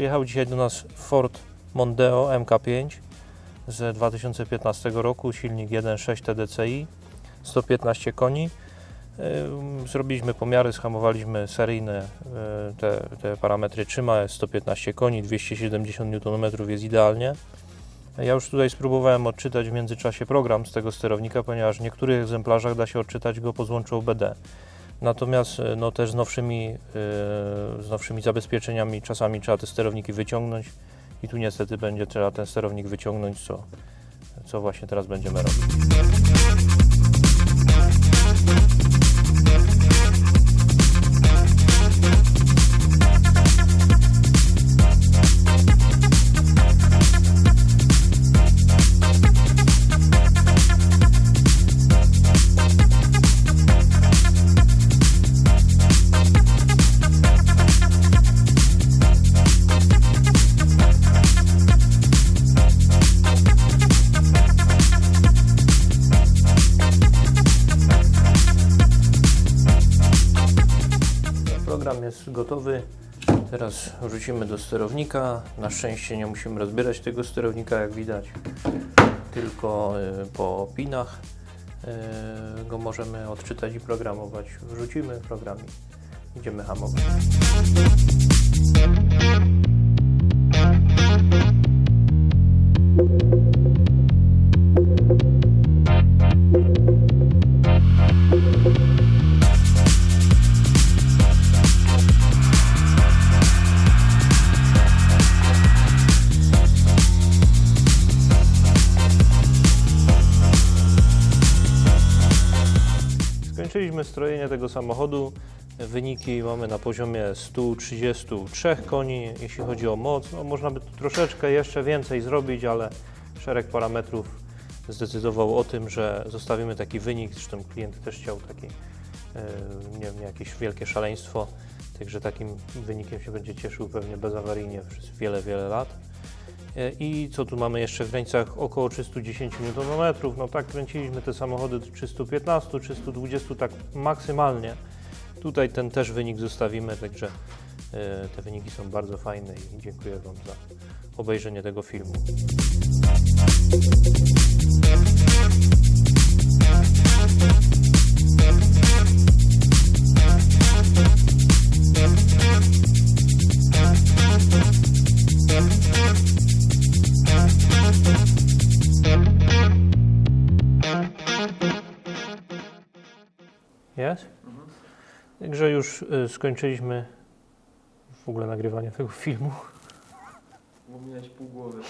Przyjechał dzisiaj do nas Ford Mondeo MK5 z 2015 roku, silnik 1.6 TDCi, 115 koni. Zrobiliśmy pomiary, schamowaliśmy seryjne, y, te, te parametry trzyma, jest 115 koni, 270 Nm jest idealnie. Ja już tutaj spróbowałem odczytać w międzyczasie program z tego sterownika, ponieważ w niektórych egzemplarzach da się odczytać go po złączu OBD. Natomiast y, no, też z nowszymi, y, z nowszymi zabezpieczeniami czasami trzeba te sterowniki wyciągnąć i tu niestety będzie trzeba ten sterownik wyciągnąć, co, co właśnie teraz będziemy robić. Program jest gotowy. Teraz wrzucimy do sterownika. Na szczęście nie musimy rozbierać tego sterownika, jak widać, tylko y, po pinach y, go możemy odczytać i programować. Wrzucimy program i idziemy hamować. Skończyliśmy strojenie tego samochodu. Wyniki mamy na poziomie 133 koni, jeśli chodzi o moc. No, można by tu troszeczkę jeszcze więcej zrobić, ale szereg parametrów zdecydował o tym, że zostawimy taki wynik. Zresztą klient też chciał taki, e, nie wiem, jakieś wielkie szaleństwo. Także takim wynikiem się będzie cieszył pewnie bezawaryjnie przez wiele, wiele lat. E, I co tu mamy jeszcze w granicach około 310 Nm. No tak kręciliśmy te samochody do 315, 320 tak maksymalnie. Tutaj ten też wynik zostawimy, także e, te wyniki są bardzo fajne i dziękuję Wam za obejrzenie tego filmu. Jest? Także już y, skończyliśmy w ogóle nagrywanie tego filmu. Bo pół głowy.